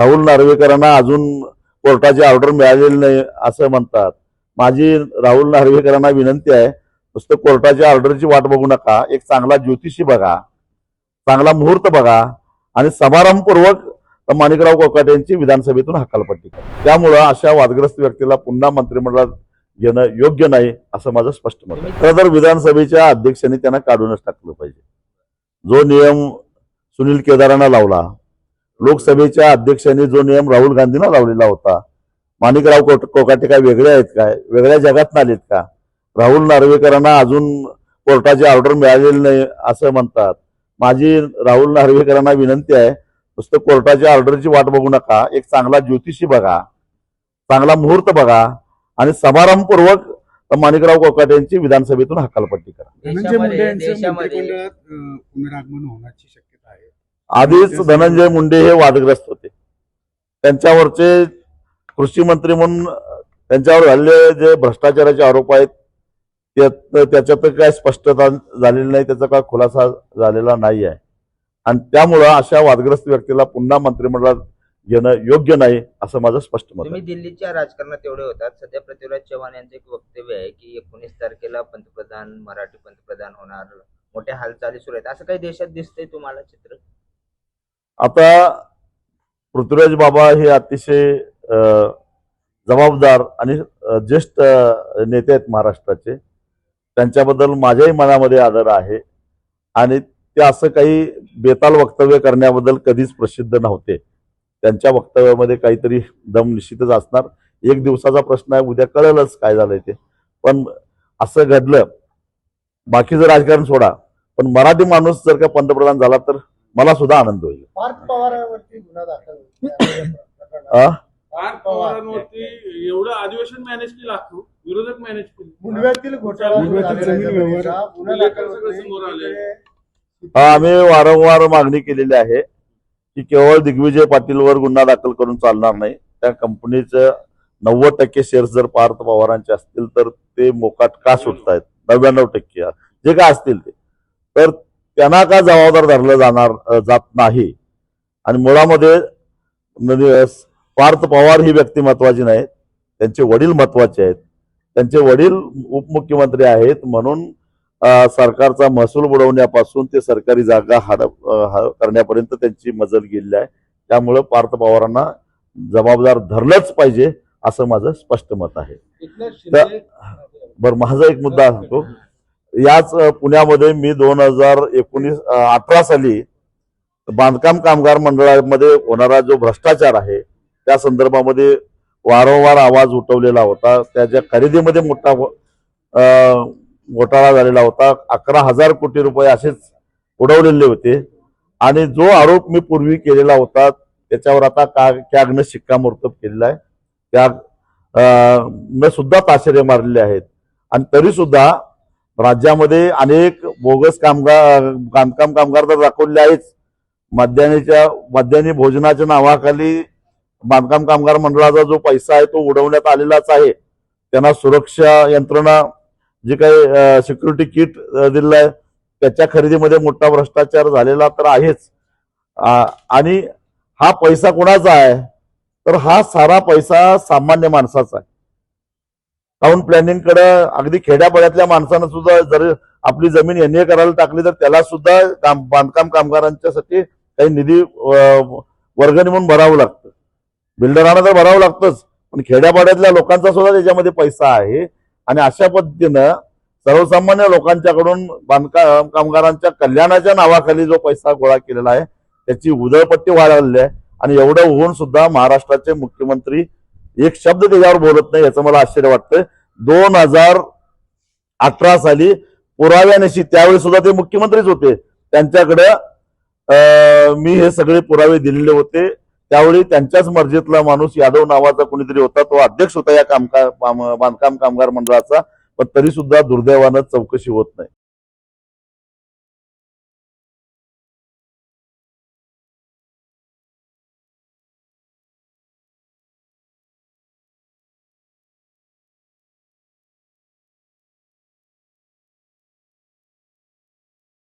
राहुल नार्वेकरांना अजून कोर्टाची ऑर्डर मिळालेली नाही असं म्हणतात. माझी राहुल नार्वेकरांना विनंती आहे नुसतं कोर्टाच्या ऑर्डरची वाट बघू नका. एक चांगला ज्योतिषी बघा. चांगला मुहूर्त बघा. आणि समारंभपूर्वक माणिकराव कोकाटे यांची विधानसभेतून हकालपट्टी त्यामुळं अशा वादग्रस्त व्यक्तीला पुन्हा मंत्रिमंडळात घेणं योग्य नाही असं माझं स्पष्ट मत आहे. खरं तर विधानसभेच्या अध्यक्षांनी त्यांना काढूनच टाकलं पाहिजे. जो नियम सुनील केदारांना लावला लोकसभेच्या अध्यक्षांनी जो नियम राहुल गांधींना लावलेला होता माणिकराव कोट- कोकाटे काय वेगळे आहेत काय? वेगळ्या जगात आलेत का? राहुल नार्वेकरांना अजून कोर्टाची ऑर्डर मिळालेली नाही असं म्हणतात. माझी राहुल नार्वेकरांना विनंती आहे नुसतं कोर्टाच्या ऑर्डरची वाट बघू नका एक चांगला ज्योतिषी बघा चांगला मुहूर्त बघा आणि समारंभपूर्वक माणिकराव कोकाटे यांची विधानसभेतून हकालपट्टी करा. धनंजय मुंडे देशामध्ये यांचं देशामध्ये मंत्रिमंडळात अं, पुनरागमन होण्याची शक्यता आहे. आधीच धनंजय मुंडे हे वादग्रस्त होते. त्यांच्यावरचे कृषी मंत्री म्हणून त्यांच्यावर झालेले जे भ्रष्टाचाराचे आरोप आहेत त्यात- त्याच्यात काय स्पष्टता झालेली नाही त्याचा काय खुलासा झालेला नाही आहे. आणि त्यामुळं अशा वादग्रस्त व्यक्तीला पुन्हा मंत्रिमंडळात घेणं योग्य नाही असं माझं स्पष्ट मत तुम्ही दिल्लीच्या राजकारणात एवढे होतात. सध्या पृथ्वीराज चव्हाण यांचं एक वक्तव्य आहे की एकोणीस तारखेला पंतप्रधान मराठी पंतप्रधान होणार मोठ्या हालचाली सुरू आहेत. असं काही देशात दिसतंय तुम्हाला चित्र? आता पृथ्वीराज बाबा हे अतिशय जबाबदार आणि ज्येष्ठ नेते आहेत महाराष्ट्राचे. त्यांच्याबद्दल माझ्याही मनामध्ये आदर आहे. आणि ते असं काही बेताल वक्तव्य करण्याबद्दल कधीच प्रसिद्ध नव्हते. त्यांच्या वक्तव्यामध्ये काहीतरी दम निश्चितच असणार. एक दिवसाचा प्रश्न आहे उद्या कळलंच काय झालंय ते. पण असं घडलं. बाकीचं राजकारण सोडा पण मराठी माणूस जर का पंतप्रधान झाला तर मला सुद्धा आनंद होईल. पार्थ पवारांवरती गुन्हा दाखल पवारांवरती एवढं अधिवेशन मॅनेज केलं असतो विरोधक मॅनेज केले. मुंडव्यातील घोटाळा हा, आम्ही वारंवार मागणी केलेली आहे की केवळ दिग्विजय पाटीलवर गुन्हा दाखल करून चालणार नाही. त्या कंपनीचं नव्वद टक्के शेअर्स जर पार्थ पवारांचे असतील तर ते मोकाट का सुटतायत? नव्याण्णव टक्के. जे काय असतील ते. तर त्यांना का जबाबदार धरलं जाणार जात नाही? आणि मुळामध्ये म्हणजे पार्थ पवार ही व्यक्ती महत्वाची नाही त्यांचे वडील महत्त्वाचे आहेत. त्यांचे वडील उपमुख्यमंत्री आहेत म्हणून सरकारचा महसूल बुडवण्यापासून ते सरकारी जागा हडप ह- करण्यापर्यंत त्यांची मजल गेलेली आहे. त्यामुळं पार्थ पवारांना जबाबदार धरलंच पाहिजे असं माझं स्पष्ट मत आहे. बरं माझा एक मुद्दा सांगतो. याच पुण्यामध्ये मी दोन हजार एकोणीस अठरा साली बांधकाम कामगार मंडळामध्ये होणारा जो भ्रष्टाचार आहे त्या संदर्भामध्ये वारंवार आवाज उठवलेला होता. त्याच्या खरेदीमध्ये मोठा घोटाळा झालेला होता. अकरा हजार कोटी रुपये असेच उडवलेले होते. आणि जो आरोप मी पूर्वी केलेला होता त्याच्यावर आता का कॅगनं शिक्कामोर्तब केलेला आहे. त्या न सुद्धा ताशेरे मारलेले आहेत. आणि तरी सुद्धा राज्यामध्ये अनेक बोगस कामगार बांधकाम कामगार तर दाखवले आहेच. मध्यान्हीच्या मध्यान्ही भोजनाच्या नावाखाली बांधकाम कामगार मंडळाचा जो पैसा आहे तो उडवण्यात आलेलाच आहे. त्यांना सुरक्षा यंत्रणा जे काही सिक्युरिटी किट दिलेलं आहे त्याच्या खरेदीमध्ये मोठा भ्रष्टाचार झालेला तर आहेच. आणि हा पैसा कोणाचा आहे? तर हा सारा पैसा सामान्य माणसाचा आहे. टाउन प्लॅनिंगकडे अगदी खेड्यापाड्यातल्या माणसानं सुद्धा जर आपली जमीन एनए करायला टाकली तर त्याला सुद्धा काम बांधकाम कामगारांच्यासाठी काही निधी वर्गणी म्हणून भरावं लागतं. बिल्डरांना तर भरावं लागतंच पण खेड्यापाड्यातल्या लोकांचा सुद्धा त्याच्यामध्ये पैसा आहे. आणि अशा पद्धतीनं सर्वसामान्य लोकांच्याकडून बांधकाम कामगारांच्या कल्याणाच्या नावाखाली जो पैसा गोळा केलेला आहे त्याची उधळपट्टी वाढवलेली आहे. आणि एवढं होऊन सुद्धा महाराष्ट्राचे मुख्यमंत्री एक शब्द त्याच्यावर बोलत नाही याचं मला आश्चर्य वाटतं दोन हजार अठरा साली पुराव्यानिशी त्यावेळी सुद्धा ते मुख्यमंत्रीच होते. त्यांच्याकडे मी हे सगळे पुरावे दिलेले होते. त्यावेळी त्यांच्याच मर्जीतला माणूस यादव नावाचा कोणीतरी होता तो अध्यक्ष होता या कामकाम बांधकाम कामगार मंडळाचा पण तरी सुद्धा दुर्दैवानं चौकशी होत नाही.